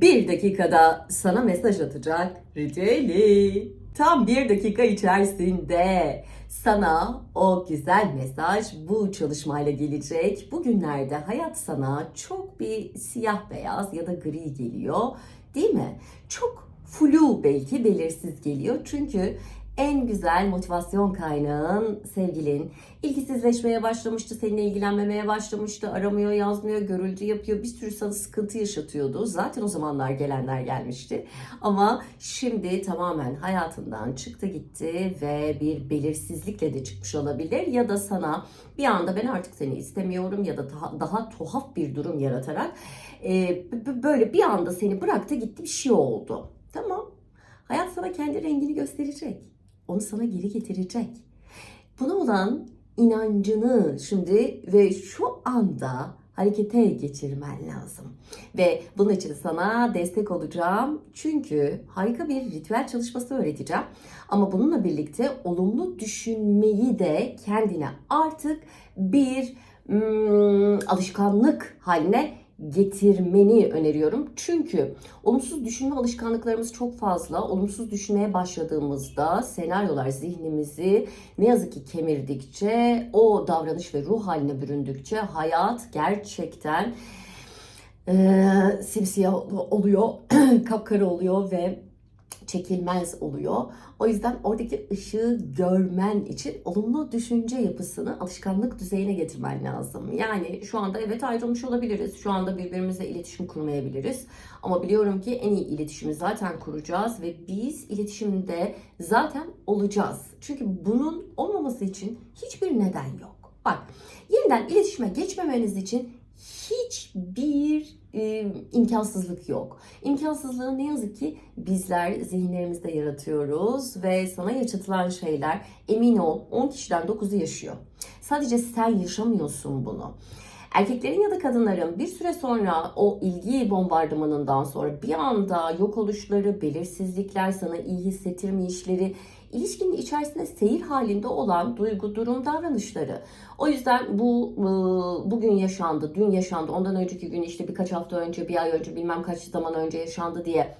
bir dakikada sana mesaj atacak ritüeli. Tam bir dakika içerisinde sana o güzel mesaj bu çalışmayla gelecek. Bugünlerde hayat sana çok bir siyah beyaz ya da gri geliyor değil mi? Çok flu belki belirsiz geliyor. Çünkü en güzel motivasyon kaynağın sevgilin ilgisizleşmeye başlamıştı, seninle ilgilenmemeye başlamıştı, aramıyor, yazmıyor, görüldü yapıyor, bir sürü sana sıkıntı yaşatıyordu. Zaten o zamanlar gelenler gelmişti. Ama şimdi tamamen hayatından çıktı gitti ve bir belirsizlikle de çıkmış olabilir ya da sana bir anda ben artık seni istemiyorum ya da daha, daha tuhaf bir durum yaratarak e, böyle bir anda seni bıraktı gitti bir şey oldu. Tamam. Hayat sana kendi rengini gösterecek. Onu sana geri getirecek. Buna olan inancını şimdi ve şu anda harekete geçirmen lazım. Ve bunun için sana destek olacağım. Çünkü harika bir ritüel çalışması öğreteceğim. Ama bununla birlikte olumlu düşünmeyi de kendine artık bir hmm, alışkanlık haline getirmeni öneriyorum. Çünkü olumsuz düşünme alışkanlıklarımız çok fazla. Olumsuz düşünmeye başladığımızda senaryolar zihnimizi ne yazık ki kemirdikçe, o davranış ve ruh haline büründükçe hayat gerçekten eee simsiyah oluyor, kapkara oluyor ve çekilmez oluyor. O yüzden oradaki ışığı görmen için olumlu düşünce yapısını alışkanlık düzeyine getirmen lazım. Yani şu anda evet ayrılmış olabiliriz. Şu anda birbirimizle iletişim kurmayabiliriz. Ama biliyorum ki en iyi iletişimi zaten kuracağız ve biz iletişimde zaten olacağız. Çünkü bunun olmaması için hiçbir neden yok. Bak yeniden iletişime geçmemeniz için hiçbir e, imkansızlık yok. İmkansızlığı ne yazık ki bizler zihinlerimizde yaratıyoruz ve sana yaşatılan şeyler emin ol 10 kişiden 9'u yaşıyor. Sadece sen yaşamıyorsun bunu. Erkeklerin ya da kadınların bir süre sonra o ilgi bombardımanından sonra bir anda yok oluşları, belirsizlikler, sana iyi hissettirmeyişleri, ilişkinin içerisinde seyir halinde olan duygu, durum, davranışları. O yüzden bu e, bugün yaşandı, dün yaşandı, ondan önceki gün işte birkaç hafta önce, bir ay önce, bilmem kaç zaman önce yaşandı diye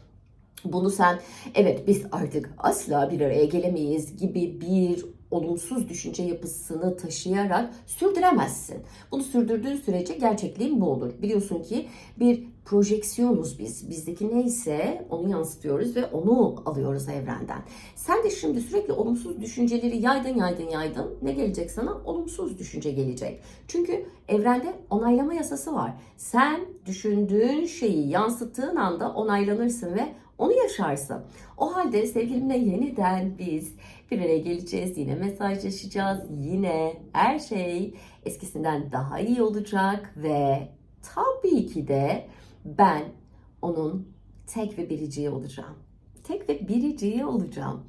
bunu sen evet biz artık asla bir araya gelemeyiz gibi bir olumsuz düşünce yapısını taşıyarak sürdüremezsin. Bunu sürdürdüğün sürece gerçekliğin bu olur. Biliyorsun ki bir projeksiyonuz biz. Bizdeki neyse onu yansıtıyoruz ve onu alıyoruz evrenden. Sen de şimdi sürekli olumsuz düşünceleri yaydın yaydın yaydın. Ne gelecek sana? Olumsuz düşünce gelecek. Çünkü evrende onaylama yasası var. Sen düşündüğün şeyi yansıttığın anda onaylanırsın ve onu yaşarsın. O halde sevgilimle yeniden biz bir araya geleceğiz. Yine mesajlaşacağız. Yine her şey eskisinden daha iyi olacak ve tabii ki de ben onun tek ve biriciği olacağım. Tek ve biriciği olacağım.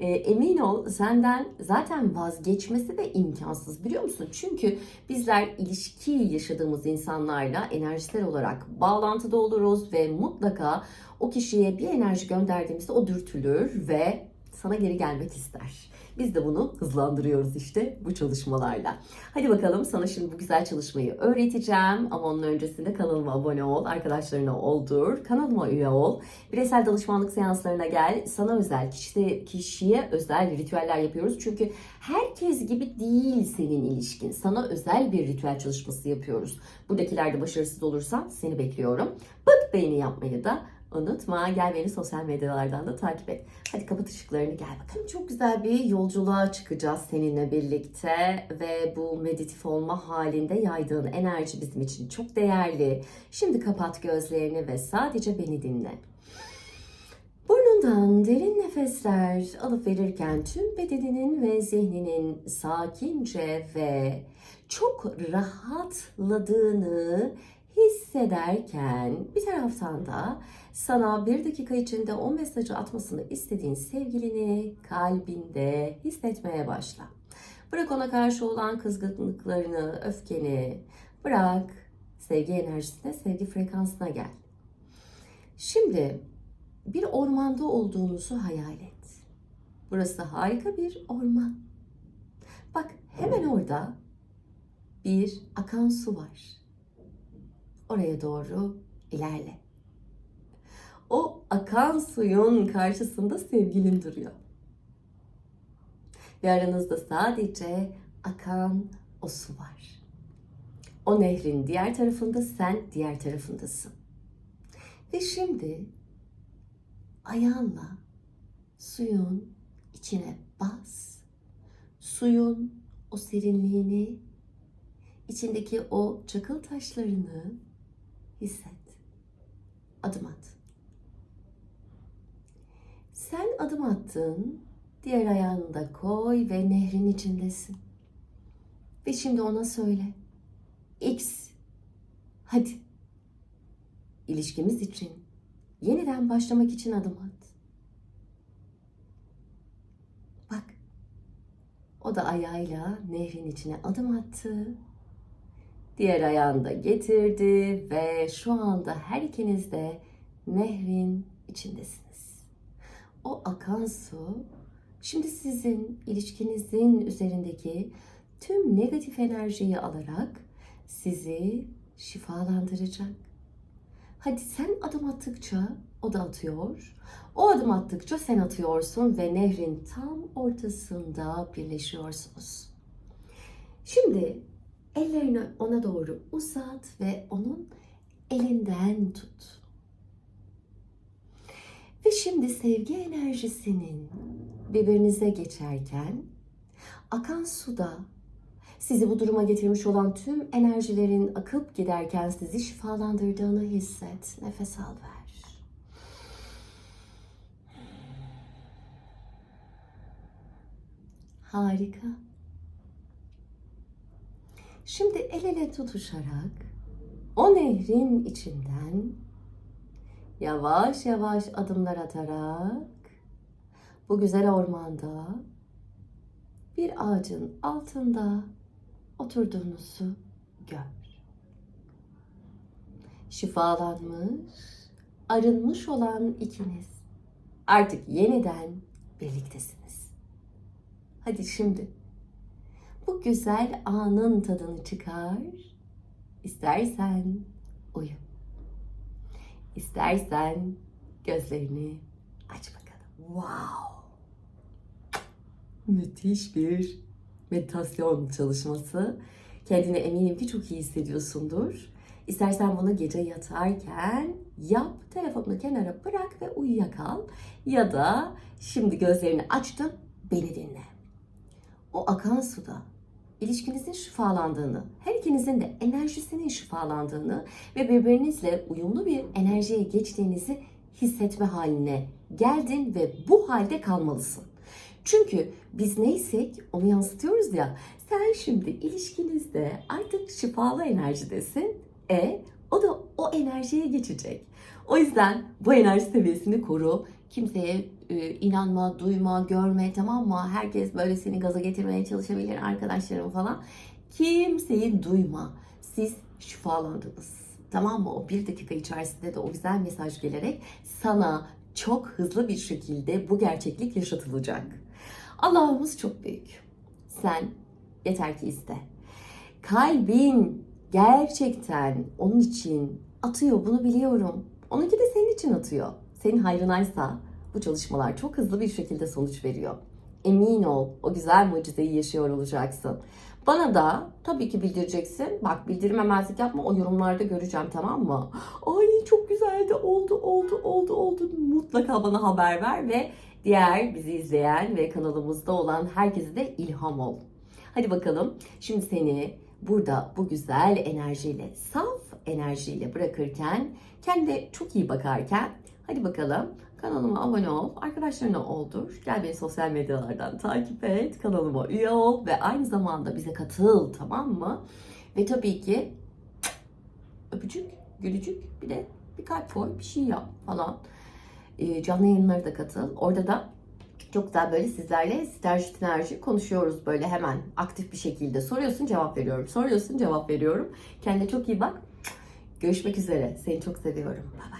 E, emin ol senden zaten vazgeçmesi de imkansız biliyor musun? Çünkü bizler ilişki yaşadığımız insanlarla enerjisel olarak bağlantıda oluruz ve mutlaka o kişiye bir enerji gönderdiğimizde o dürtülür ve sana geri gelmek ister. Biz de bunu hızlandırıyoruz işte bu çalışmalarla. Hadi bakalım sana şimdi bu güzel çalışmayı öğreteceğim. Ama onun öncesinde kanalıma abone ol, arkadaşlarına oldur, kanalıma üye ol. Bireysel danışmanlık seanslarına gel. Sana özel, kişide, kişiye özel ritüeller yapıyoruz. Çünkü herkes gibi değil senin ilişkin. Sana özel bir ritüel çalışması yapıyoruz. Buradakilerde başarısız olursan seni bekliyorum. Pıt beğeni yapmayı da Unutma gel beni sosyal medyalardan da takip et. Hadi kapat ışıklarını gel bakalım. Çok güzel bir yolculuğa çıkacağız seninle birlikte ve bu meditatif olma halinde yaydığın enerji bizim için çok değerli. Şimdi kapat gözlerini ve sadece beni dinle. Burnundan derin nefesler alıp verirken tüm bedeninin ve zihninin sakince ve çok rahatladığını hissederken bir taraftan da sana bir dakika içinde o mesajı atmasını istediğin sevgilini kalbinde hissetmeye başla. Bırak ona karşı olan kızgınlıklarını, öfkeni, bırak sevgi enerjisine, sevgi frekansına gel. Şimdi bir ormanda olduğunuzu hayal et. Burası harika bir orman. Bak hemen orada bir akan su var. Oraya doğru ilerle. Akan suyun karşısında sevgilin duruyor. Ve aranızda sadece akan o su var. O nehrin diğer tarafında sen diğer tarafındasın. Ve şimdi ayağınla suyun içine bas. Suyun o serinliğini, içindeki o çakıl taşlarını hisset. Adım at. Sen adım attın, diğer ayağını da koy ve nehrin içindesin. Ve şimdi ona söyle. X. Hadi. İlişkimiz için, yeniden başlamak için adım at. Bak. O da ayağıyla nehrin içine adım attı. Diğer ayağını da getirdi ve şu anda her ikiniz de nehrin içindesiniz. O akan su şimdi sizin ilişkinizin üzerindeki tüm negatif enerjiyi alarak sizi şifalandıracak. Hadi sen adım attıkça o da atıyor. O adım attıkça sen atıyorsun ve nehrin tam ortasında birleşiyorsunuz. Şimdi ellerini ona doğru uzat ve onun elinden tut. Ve şimdi sevgi enerjisinin birbirinize geçerken akan suda sizi bu duruma getirmiş olan tüm enerjilerin akıp giderken sizi şifalandırdığını hisset. Nefes al ver. Harika. Şimdi el ele tutuşarak o nehrin içinden yavaş yavaş adımlar atarak bu güzel ormanda bir ağacın altında oturduğunuzu gör. Şifalanmış, arınmış olan ikiniz artık yeniden birliktesiniz. Hadi şimdi bu güzel anın tadını çıkar. İstersen uyu. İstersen gözlerini aç bakalım. Wow! Müthiş bir meditasyon çalışması. Kendini eminim ki çok iyi hissediyorsundur. İstersen bunu gece yatarken yap, telefonunu kenara bırak ve uyuyakal. Ya da şimdi gözlerini açtın, beni dinle. O akan suda ilişkinizin şifalandığını, her ikinizin de enerjisinin şifalandığını ve birbirinizle uyumlu bir enerjiye geçtiğinizi hissetme haline geldin ve bu halde kalmalısın. Çünkü biz neysek onu yansıtıyoruz ya. Sen şimdi ilişkinizde artık şifalı enerjidesin. E o da o enerjiye geçecek. O yüzden bu enerji seviyesini koru. Kimseye e, inanma, duyma, görme tamam mı? Herkes böyle seni gaza getirmeye çalışabilir arkadaşlarım falan. Kimseyi duyma. Siz şifalandınız. Tamam mı? O bir dakika içerisinde de o güzel mesaj gelerek sana çok hızlı bir şekilde bu gerçeklik yaşatılacak. Allah'ımız çok büyük. Sen yeter ki iste. Kalbin gerçekten onun için atıyor bunu biliyorum. Onunki de senin için atıyor. Senin hayrınaysa bu çalışmalar çok hızlı bir şekilde sonuç veriyor. Emin ol o güzel mucizeyi yaşıyor olacaksın. Bana da tabii ki bildireceksin. Bak bildirmemezlik yapma o yorumlarda göreceğim tamam mı? Ay çok güzeldi oldu oldu oldu oldu. Mutlaka bana haber ver ve diğer bizi izleyen ve kanalımızda olan herkese de ilham ol. Hadi bakalım şimdi seni burada bu güzel enerjiyle, saf enerjiyle bırakırken, kendine çok iyi bakarken hadi bakalım kanalıma abone ol, arkadaşlarına oldur, gel beni sosyal medyalardan takip et, kanalıma üye ol ve aynı zamanda bize katıl tamam mı? Ve tabii ki öpücük, gülücük bir de bir kalp koy, bir şey yap falan. Ee, canlı yayınlara da katıl. Orada da çok güzel böyle sizlerle sinerji sinerji konuşuyoruz böyle hemen aktif bir şekilde. Soruyorsun cevap veriyorum. Soruyorsun cevap veriyorum. Kendine çok iyi bak. Görüşmek üzere. Seni çok seviyorum. Bay bay.